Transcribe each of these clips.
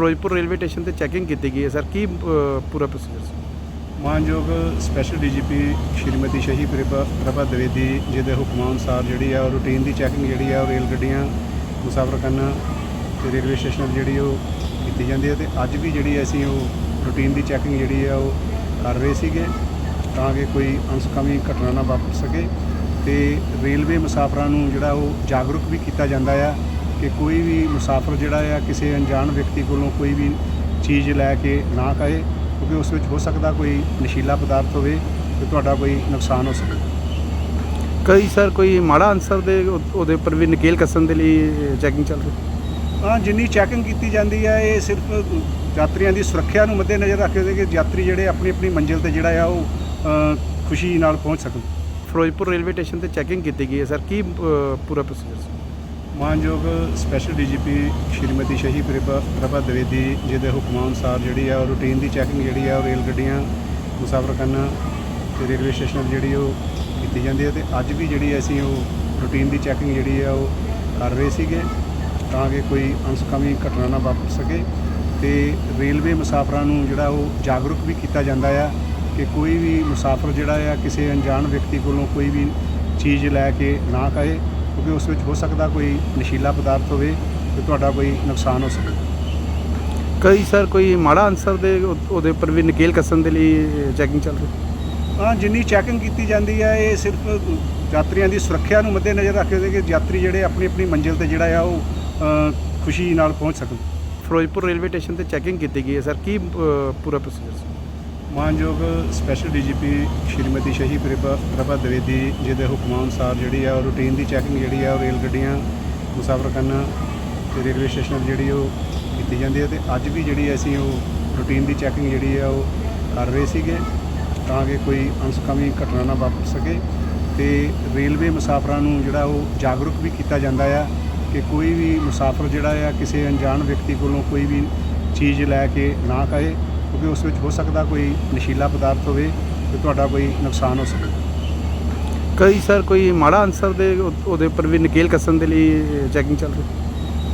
Firozpur railway station ਤੇ checking ਕੀਤੀ ਗਈ ਹੈ ਸਰ। ਕੀ ਅ, ਪੂਰਾ ਪ੍ਰੋਸੀਜਰ ਸੀ? ਮਾਨਯੋਗ ਸਪੈਸ਼ਲ ਡੀਜੀਪੀ ਸ਼੍ਰੀਮਤੀ ਸ਼ਹੀ ਪ੍ਰਭਾ ਪ੍ਰਭਾ ਦਵੇਦੀ ਜੀ ਦੇ ਹੁਕਮਾਂ ਅਨੁਸਾਰ ਜਿਹੜੀ ਆ ਉਹ ਰੂਟੀਨ ਦੀ ਚੈਕਿੰਗ ਜਿਹੜੀ ਆ ਉਹ ਰੇਲ ਗੱਡੀਆਂ ਮੁਸਾਫਰ ਕਰਨ ਤੇ ਰੇਲਵੇ ਸਟੇਸ਼ਨਾਂ 'ਤੇ ਜਿਹੜੀ ਉਹ ਕੀਤੀ ਜਾਂਦੀ ਹੈ ਤੇ ਅੱਜ ਵੀ ਜਿਹੜੀ ਅਸੀਂ ਉਹ ਰੂਟੀਨ ਦੀ ਚੈਕਿੰਗ ਜਿਹੜੀ ਆ ਉਹ ਕਰ ਰਹੇ ਸੀਗੇ ਤਾਂ ਕਿ ਕੋਈ ਅਨਸਕਾਮੀ ਘਟਨਾ ਨਾ ਵਾਪਰ ਸਕੇ ਤੇ ਰੇਲਵੇ ਮੁਸਾਫਰਾਂ ਨੂੰ ਜਿਹੜਾ ਉਹ ਜਾਗਰੂਕ ਵੀ ਕੀਤਾ ਜਾਂਦਾ ਆ ਕਿ ਕੋਈ ਵੀ ਮੁਸਾਫਰ ਜਿਹੜਾ ਆ ਕਿਸੇ ਅਣਜਾਣ ਵਿਅਕਤੀ ਕੋਲੋਂ ਕੋਈ ਵੀ ਚੀਜ਼ ਲੈ ਕੇ ਨਾ ਕਹੇ ਕਿਉਂਕਿ ਉਸ ਵਿੱਚ ਹੋ ਸਕਦਾ ਕੋਈ ਨਸ਼ੀਲਾ ਪਦਾਰਥ ਹੋਵੇ ਤੇ ਤੁਹਾਡਾ ਕੋਈ ਨੁਕਸਾਨ ਹੋ ਸਕੇ। ਕਈ ਸਰ ਕੋਈ ਮਾੜਾ ਅਨਸਰ ਦੇ ਉਹ- ਉਹਦੇ ਉੱਪਰ ਵੀ ਨਕੇਲ ਕੱਸਣ ਦੇ ਲਈ ਚੈਕਿੰਗ ਚੱਲ ਰਹੀ? ਹਾਂ ਜਿੰਨੀ ਚੈਕਿੰਗ ਕੀਤੀ ਜਾਂਦੀ ਹੈ ਇਹ ਸਿਰਫ ਯਾਤਰੀਆਂ ਦੀ ਸੁਰੱਖਿਆ ਨੂੰ ਮੱਦੇਨਜ਼ਰ ਰੱਖਦੇ ਕਿ ਯਾਤਰੀ ਜਿਹੜੇ ਆਪਣੀ ਆਪਣੀ ਮੰਜ਼ਿਲ ਤੇ ਜਿਹੜਾ ਆ ਉਹ ਖੁਸ਼ੀ ਨਾਲ ਪਹੁੰਚ ਸਕਣ। ਫਿਰੋਜ਼ਪੁਰ ਰੇਲਵੇ ਸਟੇਸ਼ਨ ਤੇ ਚੈਕਿੰਗ ਕੀਤੀ ਗਈ ਹੈ ਸਰ। ਕੀ ਪੂਰਾ ਪ੍ਰੋਸੀਜਰ ਸੀ ਮਾਨਯੋਗ ਸਪੈਸ਼ਲ ਡੀਜੀਪੀ ਸ਼੍ਰੀਮਤੀ ਸ਼ਹੀ ਪ੍ਰਭਾ ਪ੍ਰਭਾ ਦਵੇਦੀ ਜੀ ਦੇ ਹੁਕਮਾਂ ਅਨੁਸਾਰ ਜਿਹੜੀ ਆ ਉਹ ਰੂਟੀਨ ਦੀ ਚੈਕਿੰਗ ਜਿਹੜੀ ਆ ਉਹ ਰੇਲ ਗੱਡੀਆਂ, ਮੁਸਾਫਰ ਕਰਨ ਤੇ ਰੇਲਵੇ ਸਟੇਸ਼ਨ ਜਿਹੜੀ ਉਹ ਕੀਤੀ ਜਾਂਦੀ ਹੈ ਤੇ ਅੱਜ ਵੀ ਜਿਹੜੀ ਅਸੀਂ ਉਹ ਰੂਟੀਨ ਦੀ ਚੈਕਿੰਗ ਜਿਹੜੀ ਆ ਉਹ ਕਰ ਰਹੇ ਸੀਗੇ ਤਾਂ ਕਿ ਕੋਈ ਅਨਸਕਾਮੀ ਘਟਨਾ ਨਾ ਵਾਪਰ ਸਕੇ ਤੇ ਰੇਲਵੇ ਮੁਸਾਫਰਾਂ ਨੂੰ ਜਿਹੜਾ ਉਹ ਜਾਗਰੂਕ ਵੀ ਕੀਤਾ ਜਾਂਦਾ ਆ ਕਿ ਕੋਈ ਵੀ ਮੁਸਾਫਰ ਜਿਹੜਾ ਆ ਕਿਸੇ ਅਣਜਾਣ ਵਿਅਕਤੀ ਕੋਲੋਂ ਕੋਈ ਵੀ ਚੀਜ਼ ਲੈ ਕੇ ਨਾ ਕਹੇ ਕਿਉਂਕਿ ਉਸ ਵਿੱਚ ਹੋ ਸਕਦਾ ਕੋਈ ਨਸ਼ੀਲਾ ਪਦਾਰਥ ਹੋਵੇ ਤੇ ਤੁਹਾਡਾ ਕੋਈ ਨੁਕਸਾਨ ਹੋ ਸਕੇ। ਕਈ ਸਰ ਕੋਈ ਮਾੜਾ ਅਨਸਰ ਦੇ ਉਹ- ਉਹਦੇ ਉੱਪਰ ਵੀ ਨਕੇਲ ਕੱਸਣ ਦੇ ਲਈ ਚੈਕਿੰਗ ਚੱਲ ਰਹੀ? ਹਾਂ ਜਿੰਨੀ ਚੈਕਿੰਗ ਕੀਤੀ ਜਾਂਦੀ ਹੈ ਇਹ ਸਿਰਫ ਯਾਤਰੀਆਂ ਦੀ ਸੁਰੱਖਿਆ ਨੂੰ ਮੱਦੇਨਜ਼ਰ ਰੱਖਦੇ ਕਿ ਯਾਤਰੀ ਜਿਹੜੇ ਆਪਣੀ ਆਪਣੀ ਮੰਜ਼ਿਲ ਤੇ ਜਿਹੜਾ ਆ ਉਹ ਅ, ਖੁਸ਼ੀ ਨਾਲ ਪਹੁੰਚ ਸਕਣ। ਫਿਰੋਜ਼ਪੁਰ ਰੇਲਵੇ ਸਟੇਸ਼ਨ ਤੇ ਚੈਕਿੰਗ ਕੀਤੀ ਗਈ ਹੈ ਸਰ। ਕੀ ਅ, ਪੂਰਾ ਪ੍ਰੋਸੀਜਰ ਸੀ ਮਾਨਯੋਗ ਸਪੈਸ਼ਲ ਡੀਜੀਪੀ ਸ਼੍ਰੀਮਤੀ ਸ਼ਹੀ ਪ੍ਰਭਾ ਪ੍ਰਭਾ ਦਵੇਦੀ ਜੀ ਦੇ ਹੁਕਮਾਂ ਅਨੁਸਾਰ ਜਿਹੜੀ ਆ ਉਹ ਰੂਟੀਨ ਦੀ ਚੈਕਿੰਗ ਜਿਹੜੀ ਆ ਉਹ ਰੇਲ ਗੱਡੀਆਂ, ਮੁਸਾਫਰ ਕਰਨ ਤੇ ਰੇਲਵੇ ਸਟੇਸ਼ਨ ਜਿਹੜੀ ਉਹ ਕੀਤੀ ਜਾਂਦੀ ਹੈ ਤੇ ਅੱਜ ਵੀ ਜਿਹੜੀ ਅਸੀਂ ਉਹ ਰੂਟੀਨ ਦੀ ਚੈਕਿੰਗ ਜਿਹੜੀ ਆ ਉਹ ਕਰ ਰਹੇ ਸੀਗੇ ਤਾਂ ਕਿ ਕੋਈ ਅਨਸਕਾਮੀ ਘਟਨਾ ਨਾ ਵਾਪਰ ਸਕੇ ਤੇ ਰੇਲਵੇ ਮੁਸਾਫਰਾਂ ਨੂੰ ਜਿਹੜਾ ਉਹ ਜਾਗਰੂਕ ਵੀ ਕੀਤਾ ਜਾਂਦਾ ਆ ਕਿ ਕੋਈ ਵੀ ਮੁਸਾਫਰ ਜਿਹੜਾ ਆ ਕਿਸੇ ਅਣਜਾਣ ਵਿਅਕਤੀ ਕੋਲੋਂ ਕੋਈ ਵੀ ਚੀਜ਼ ਲੈ ਕੇ ਨਾ ਕਹੇ ਕਿਉਂਕਿ ਉਸ ਵਿੱਚ ਹੋ ਸਕਦਾ ਕੋਈ ਨਸ਼ੀਲਾ ਪਦਾਰਥ ਹੋਵੇ ਤੇ ਤੁਹਾਡਾ ਕੋਈ ਨੁਕਸਾਨ ਹੋ ਸਕੇ ਕਈ ਸਰ ਕੋਈ ਮਾੜਾ ਅਨਸਰ ਦੇ ਉਹ- ਉਹਦੇ ਉੱਪਰ ਵੀ ਨਕੇਲ ਕੱਸਣ ਦੇ ਲਈ ਚੈਕਿੰਗ ਚੱਲ ਰਹੀ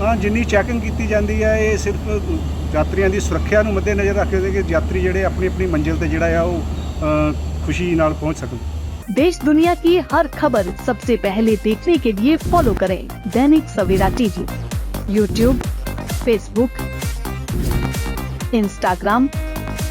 ਹਾਂ ਜਿੰਨੀ ਚੈਕਿੰਗ ਕੀਤੀ ਜਾਂਦੀ ਹੈ ਇਹ ਸਿਰਫ ਯਾਤਰੀਆਂ ਦੀ ਸੁਰੱਖਿਆ ਨੂੰ ਮੱਦੇਨਜ਼ਰ ਰੱਖਦੇ ਕਿ ਯਾਤਰੀ ਜਿਹੜੇ ਆਪਣੀ ਆਪਣੀ ਮੰਜ਼ਿਲ ਤੇ ਜਿਹੜਾ ਆ ਉਹ ਅ, ਖੁਸ਼ੀ ਨਾਲ ਪਹੁੰਚ ਸਕਣ देश दुनिया की हर खबर सबसे पहले देखने के लिए फॉलो करें Dainik Savera TV YouTube Facebook Instagram